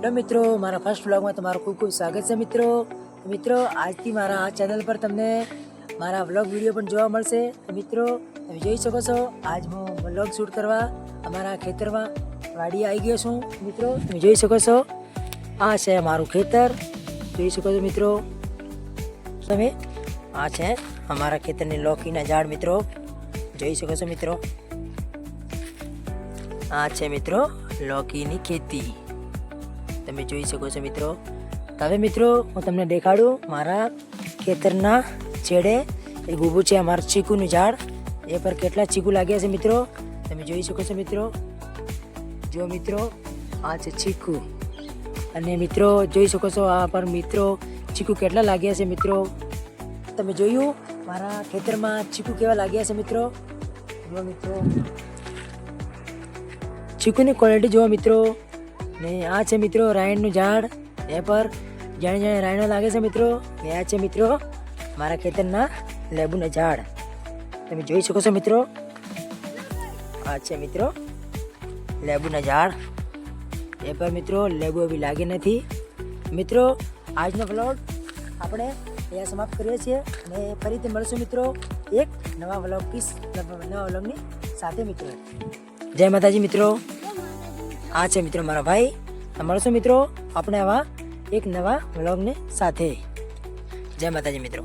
Hello મિત્રો, મારા first વ્લોગમાં તમારું ખૂબ ખૂબ સ્વાગત છે મિત્રો. મિત્રો, આજથી મારા આ ચેનલ પર તમને મારા વ્લોગ વીડિયો પણ જોવા મળશે. મિત્રો, તમે જોઈ શકો છો, આજ હું વ્લોગ શૂટ કરવા અમારા ખેતરમાં વાડી આવી ગયો છું. મિત્રો, તમે જોઈ શકો છો, આ છે મારું ખેતર. જોઈ શકો છો મિત્રો, તમે, આ છે અમારા ખેતરની લોકીના ઝાડ મિત્રો. જોઈ શકો છો મિત્રો, આ છે મિત્રો લોકીની ખેતી. તમે જોઈ શકો છો મિત્રો. હવે મિત્રો, હું તમને દેખાડું મારા ખેતરના છેડે એક ઊભું છે અમારું ચીકુનું ઝાડ. એ પર કેટલા ચીકુ લાગ્યા છે મિત્રો? તમે જોઈ શકો છો મિત્રો. જો મિત્રો, આ છે ચીકુ. અને મિત્રો, જોઈ શકો છો આ પર મિત્રો ચીકુ કેટલા લાગ્યા છે મિત્રો? તમે જોયું મારા ખેતરમાં ચીકુ કેવા લાગ્યા છે મિત્રો? જો મિત્રો. ચીકુની ક્વોલિટી જુઓ મિત્રો. ને આ છે મિત્રો રાયણનું ઝાડ. એ પર જાણે જાણે રાયણો લાગે છે મિત્રો. ને આ છે મિત્રો મારા ખેતરના લેબુના ઝાડ. તમે જોઈ શકો છો મિત્રો. આ છે મિત્રો લેબુના ઝાડ. એ પર મિત્રો લેબુ બી લાગે નથી. મિત્રો, આજનો વ્લોગ આપણે અહીંયા સમાપ્ત કરીએ છીએ અને ફરીથી મળશું મિત્રો એક નવા વ્લોગ નવા વ્લોગની સાથે મિત્રો. જય માતાજી મિત્રો. આ છે મિત્રો મારા ભાઈ. મળશું મિત્રો? આપણે આવા એક નવા વ્લોગને સાથે. જય માતાજી મિત્રો.